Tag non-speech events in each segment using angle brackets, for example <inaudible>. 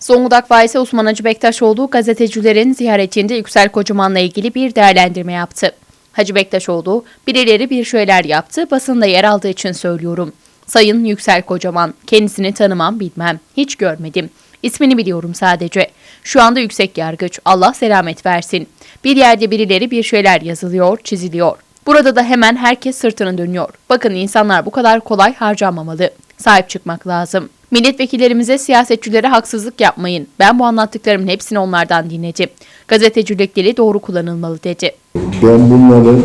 Zonguldak Valisi Osman Hacı Bektaşoğlu gazetecilerin ziyaretinde Yüksel Kocaman'la ilgili bir değerlendirme yaptı. Hacı Bektaşoğlu, birileri bir şeyler yaptı, basında yer aldığı için söylüyorum. Sayın Yüksel Kocaman, kendisini tanımam bilmem, hiç görmedim. İsmini biliyorum sadece. Şu anda yüksek yargıç, Allah selamet versin. Bir yerde birileri bir şeyler yazılıyor, çiziliyor. Burada da hemen herkes sırtını dönüyor. Bakın insanlar bu kadar kolay harcanmamalı. Sahip çıkmak lazım. Milletvekillerimize, siyasetçilere haksızlık yapmayın. Ben bu anlattıklarımın hepsini onlardan dinledim. Gazetecilik dili doğru kullanılmalı dedi. Ben bunları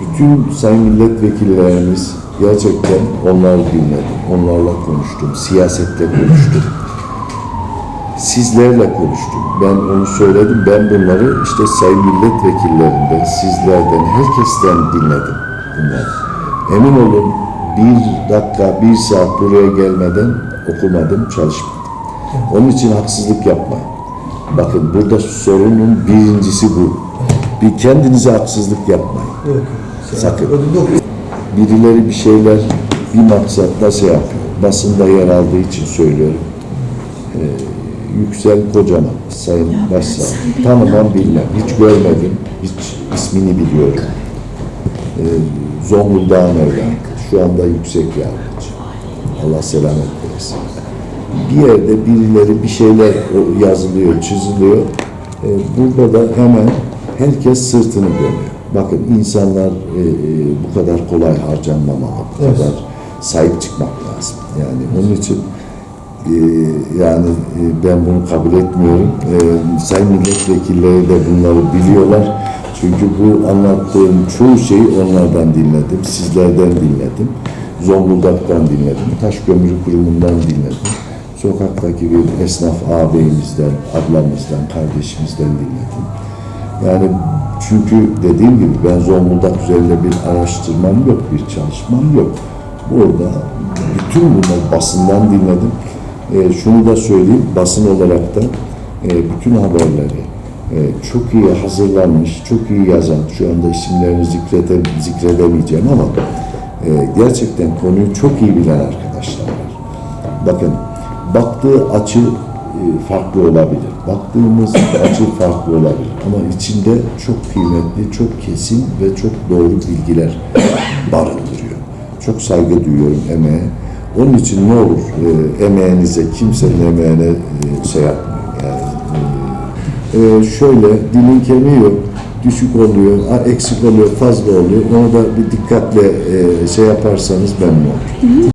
bütün sayın milletvekillerimiz gerçekten onları dinledim. Onlarla konuştum. Siyasetle konuştum. Sizlerle konuştum. Ben onu söyledim. Ben bunları işte sayın milletvekillerinden, sizlerden, herkesten dinledim bunları. Emin olun bir dakika, bir saat buraya gelmeden okumadım, çalışmadım. Onun için haksızlık yapmayın. Bakın burada sorunun birincisi bu. Bir kendinize haksızlık yapmayın. Sakın. Birileri bir şeyler bir maksatla şey yapıyor. Basında yer aldığı için söylüyorum. Ee, Yüksel Kocaman, Sayın Başsavcı. Tanımam bilmem. Hiç görmedim. Hiç ismini biliyorum. Ee, Zonguldak'ın evladı. Şu anda yüksek yargıç. Allah selamet versin. Bir yerde birileri bir şeyler yazılıyor, çiziliyor. Ee, burada da hemen herkes sırtını dönüyor. Bakın insanlar e, e, bu kadar kolay harcanmamalı. Bu kadar sahip çıkmak lazım. Yani onun için e, yani e, ben bunu kabul etmiyorum. E, sayın milletvekilleri de bunları biliyorlar. Çünkü bu anlattığım çoğu şeyi onlardan dinledim, sizlerden dinledim, Zonguldak'tan dinledim, Taş Kömürü Kurumu'ndan dinledim, sokaktaki bir esnaf ağabeyimizden, ablamızdan, kardeşimizden dinledim. Yani çünkü dediğim gibi ben Zonguldak üzerinde bir araştırmam yok, bir çalışmam yok. Burada bütün bunları basından dinledim. E, şunu da söyleyeyim, basın olarak da e, bütün haberleri e, çok iyi hazırlanmış, çok iyi yazan, şu anda isimlerini zikrede, zikredemeyeceğim ama e, gerçekten konuyu çok iyi bilen arkadaşlar var. Bakın, baktığı açı e, farklı olabilir. Baktığımız <coughs> açı farklı olabilir. Ama içinde çok kıymetli, çok kesin ve çok doğru bilgiler <coughs> barındırıyor. Çok saygı duyuyorum emeğe. Onun için ne olur e, emeğinize, kimsenin emeğine e, şey yapmayın. Yani, e, şöyle dilin kemiği yok, düşük oluyor, eksik oluyor, fazla oluyor. Onu da bir dikkatle e, şey yaparsanız memnun olurum.